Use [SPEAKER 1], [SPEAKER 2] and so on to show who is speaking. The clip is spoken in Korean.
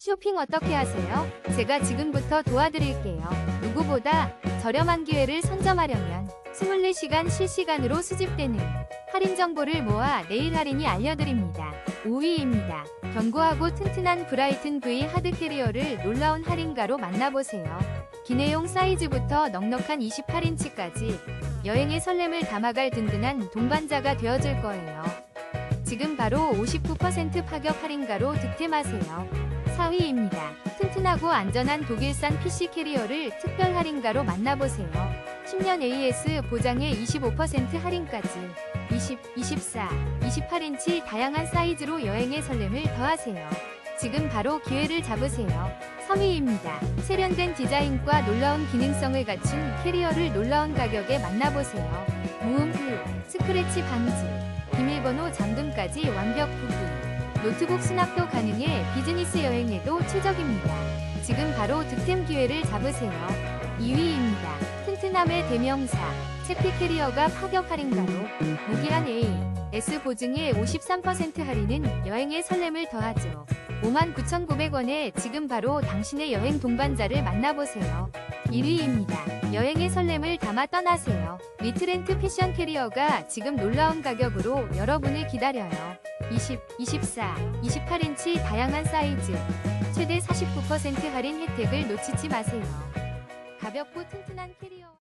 [SPEAKER 1] 쇼핑 어떻게 하세요? 제가 지금부터 도와드릴게요. 누구보다 저렴한 기회를 선점하려면 24시간 실시간으로 수집되는 할인 정보를 모아 내일 할인이 알려드립니다. 5위입니다. 견고하고 튼튼한 브라이튼 V 하드 캐리어를 놀라운 할인가로 만나보세요. 기내용 사이즈부터 넉넉한 28인치까지 여행의 설렘을 담아갈 든든한 동반자가 되어줄 거예요. 지금 바로 59% 파격 할인가로 득템하세요. 4위입니다. 튼튼하고 안전한 독일산 PC 캐리어를 특별 할인가로 만나보세요. 10년 AS 보장에 25% 할인까지 20, 24, 28인치 다양한 사이즈로 여행의 설렘을 더하세요. 지금 바로 기회를 잡으세요. 3위입니다. 세련된 디자인과 놀라운 기능성을 갖춘 캐리어를 놀라운 가격에 만나보세요. 무음 후, 스크래치 방지, 비밀번호 잠금까지 완벽 구비. 노트북 수납도 가능해 비즈니스 여행에도 최적입니다. 지금 바로 득템 기회를 잡으세요. 2위입니다. 튼튼함의 대명사. 채피 캐리어가 파격 할인가로 무기한 A, S 보증에 53% 할인은 여행의 설렘을 더하죠. 59,900원에 지금 바로 당신의 여행 동반자를 만나보세요. 1위입니다. 여행의 설렘을 담아 떠나세요. 리트렌트 패션 캐리어가 지금 놀라운 가격으로 여러분을 기다려요. 20, 24, 28인치 다양한 사이즈, 최대 49% 할인 혜택을 놓치지 마세요. 가볍고 튼튼한 캐리어.